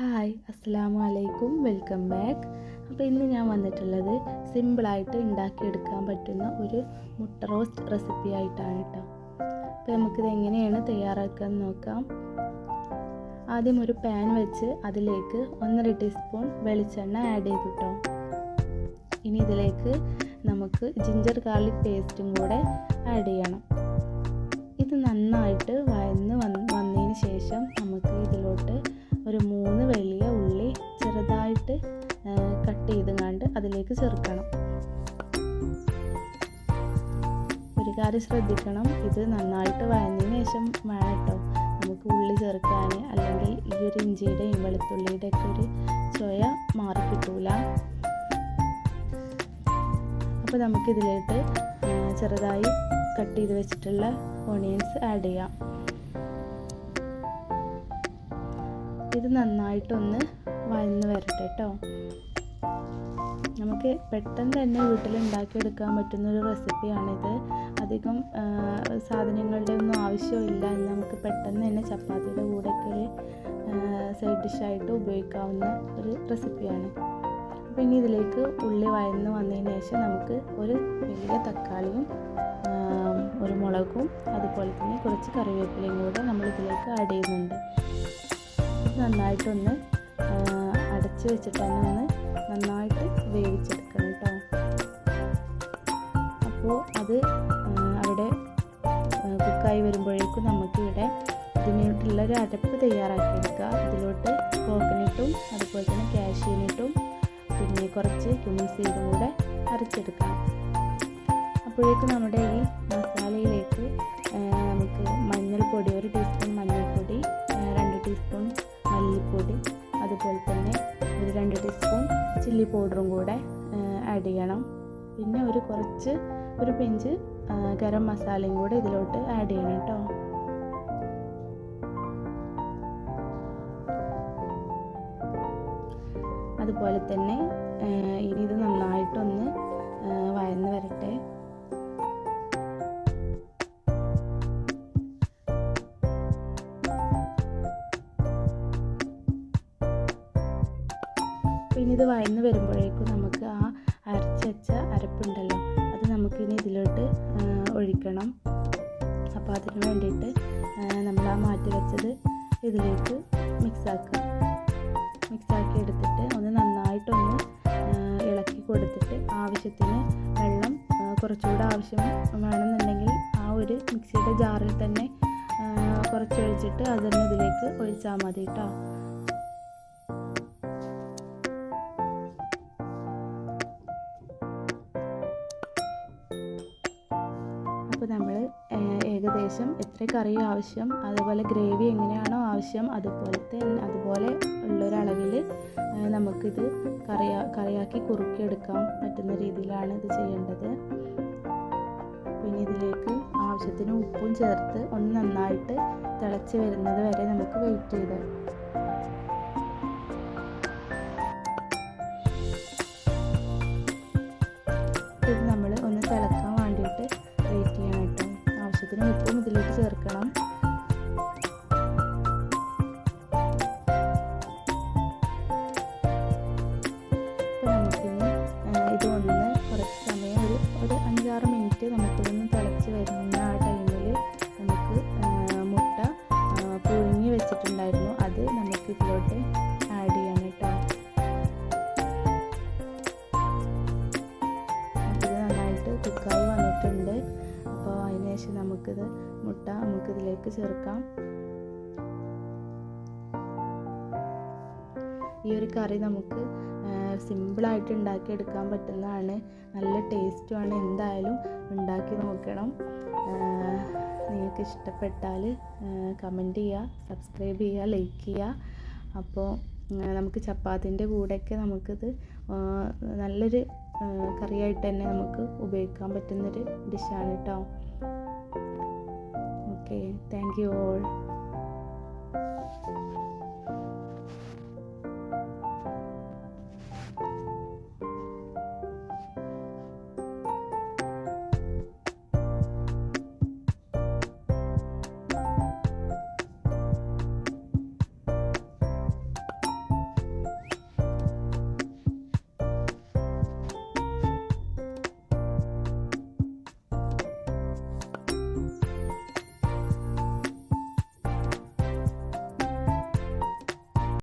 Hi അസ്സാം വലൈക്കും welcome back. അപ്പോൾ ഇന്ന് ഞാൻ വന്നിട്ടുള്ളത് സിമ്പിളായിട്ട് ഉണ്ടാക്കിയെടുക്കാൻ പറ്റുന്ന ഒരു മുട്ട റോസ്റ്റ് റെസിപ്പി ആയിട്ടാണ് കേട്ടോ. അപ്പോൾ നമുക്കിത് എങ്ങനെയാണ് തയ്യാറാക്കുക എന്ന് നോക്കാം. ആദ്യം ഒരു പാൻ വെച്ച് അതിലേക്ക് ഒന്നര ടീസ്പൂൺ വെളിച്ചെണ്ണ ആഡ് ചെയ്ത് കിട്ടും. ഇനി ഇതിലേക്ക് നമുക്ക് ജിഞ്ചർ ഗാർലിക് പേസ്റ്റും കൂടെ ആഡ് ചെയ്യണം. ഇത് നന്നായിട്ട് വഴന്ന് വന്ന് വന്നതിന് ശേഷം നമുക്ക് ഇതിലോട്ട് ഒരു മൂന്ന് കട്ട് ചെയ്തുകൊണ്ട് അതിലേക്ക് ചേർക്കണം. ഒരു കാര്യം ശ്രദ്ധിക്കണം. ഇത് നന്നായിട്ട് വഴഞ്ഞതിന് ശേഷം വേണം കേട്ടോ നമുക്ക് ഉള്ളി ചേർക്കാൻ അല്ലെങ്കിൽ ഈ ഒരു ഇഞ്ചിയുടെയും വെളുത്തുള്ളിയുടെയൊക്കെ ഒരു ചൊയ മാറി കിട്ടൂല. അപ്പോൾ നമുക്കിതിലോട്ട് ചെറുതായി കട്ട് ചെയ്ത് വെച്ചിട്ടുള്ള ഓണിയൻസ് ആഡ് ചെയ്യാം. ഇത് നന്നായിട്ടൊന്ന് വഴന്ന് വരട്ടെ കേട്ടോ നമുക്ക് പെട്ടെന്ന് തന്നെ വീട്ടിൽ ഉണ്ടാക്കിയെടുക്കാൻ പറ്റുന്ന ഒരു റെസിപ്പിയാണിത്. അധികം സാധനങ്ങളുടെ ഒന്നും ആവശ്യമില്ല. എന്ന് നമുക്ക് പെട്ടെന്ന് തന്നെ ചപ്പാത്തിയുടെ കൂടെയൊക്കെ ഒരു സൈഡ് ഡിഷായിട്ട് ഉപയോഗിക്കാവുന്ന ഒരു റെസിപ്പിയാണ്. അപ്പോൾ ഇനി ഇതിലേക്ക് ഉള്ളി വഴന്ന് വന്നതിന് ശേഷം നമുക്ക് ഒരു വലിയ തക്കാളിയും ഒരു മുളകും അതുപോലെ തന്നെ കുറച്ച് കറിവേപ്പിലയും കൂടെ നമ്മൾ ഇതിലേക്ക് ആഡ് ചെയ്യുന്നുണ്ട്. നന്നായിട്ടൊന്ന് അടച്ചു വെച്ചിട്ട് തന്നെ ഒന്ന് നന്നായിട്ട് വേവിച്ചെടുക്കണം കേട്ടോ. അപ്പോൾ അത് അവിടെ കുക്കായി വരുമ്പോഴേക്കും നമുക്കിവിടെ ഇതിനോട്ടുള്ള ഒരു അരപ്പ് തയ്യാറാക്കിയെടുക്കുക. ഇതിലോട്ട് കോക്കനട്ടും അതുപോലെ തന്നെ കാഷ്യൂനട്ടും പിന്നെ കുറച്ച് ക്യുമിൻ സീഡും കൂടെ അരച്ചെടുക്കാം. അപ്പോഴേക്കും നമ്മുടെ ഈ മസാലയിലേക്ക് നമുക്ക് മഞ്ഞൾപ്പൊടി ഒരു ടീസ്പൂൺ മഞ്ഞൾപ്പൊടി രണ്ട് ടീസ്പൂൺ മല്ലിപ്പൊടി അതുപോലെ തന്നെ ഒരു രണ്ട് ടീസ്പൂൺ ചില്ലി പൗഡറും കൂടെ ആഡ് ചെയ്യണം. പിന്നെ ഒരു കുറച്ച് ഒരു പിഞ്ച് ഗരം മസാലയും കൂടെ ഇതിലോട്ട് ആഡ് ചെയ്യണം കേട്ടോ അതുപോലെ തന്നെ ഇനി ഇത് നന്നായിട്ടൊന്ന് വയന്ന് വരട്ടെ. പിന്നെ ഇത് വയന്ന് വരുമ്പോഴേക്കും നമുക്ക് ആ അരച്ചച്ച അരപ്പുണ്ടല്ലോ അത് നമുക്കിനി ഇതിലോട്ട് ഒഴിക്കണം. അപ്പോൾ അതിന് വേണ്ടിയിട്ട് നമ്മൾ ആ മാറ്റി വെച്ചത് ഇതിലേക്ക് മിക്സാക്കുക മിക്സാക്കി എടുത്തിട്ട് ഒന്ന് നന്നായിട്ടൊന്ന് ഇളക്കി കൊടുത്തിട്ട് ആവശ്യത്തിന് വെള്ളം കുറച്ചുകൂടെ ആവശ്യം വേണമെന്നുണ്ടെങ്കിൽ ആ ഒരു മിക്സിയുടെ ജാറിൽ തന്നെ കുറച്ച് ഒഴിച്ചിട്ട് അത് തന്നെ ഇതിലേക്ക് ഒഴിച്ചാൽ മതി കേട്ടോ. അപ്പോൾ നമ്മൾ ഏകദേശം എത്ര കറി ആവശ്യം അതുപോലെ ഗ്രേവി എങ്ങനെയാണോ ആവശ്യം അതുപോലത്തെ അതുപോലെ ഉള്ളൊരളവിൽ നമുക്കിത് കറിയാ കറിയാക്കി കുറുക്കിയെടുക്കാൻ പറ്റുന്ന രീതിയിലാണ് ഇത് ചെയ്യേണ്ടത്. പിന്നെ ഇതിലേക്ക് ആവശ്യത്തിന് ഉപ്പും ചേർത്ത് ഒന്ന് നന്നായിട്ട് തിളച്ച് വരുന്നത് വരെ നമുക്ക് വെയിറ്റ് ചെയ്ത്. നമുക്കിത് മുട്ട നമുക്കിതിലേക്ക് ചേർക്കാം. ഈ ഒരു കറി നമുക്ക് സിമ്പിളായിട്ട് ഉണ്ടാക്കിയെടുക്കാൻ പറ്റുന്നതാണ്. നല്ല ടേസ്റ്റുമാണ് എന്തായാലും ഉണ്ടാക്കി നോക്കണം. നിങ്ങൾക്ക് ഇഷ്ടപ്പെട്ടാൽ കമന്റ് ചെയ്യുക സബ്സ്ക്രൈബ് ചെയ്യുക ലൈക്ക് ചെയ്യുക. അപ്പോൾ നമുക്ക് ചപ്പാത്തിന്റെ കൂടെയൊക്കെ നമുക്കിത് നല്ലൊരു കറിയായിട്ട് തന്നെ നമുക്ക് ഉപയോഗിക്കാൻ പറ്റുന്നൊരു ഡിഷാണ് കേട്ടോ Okay, thank you all.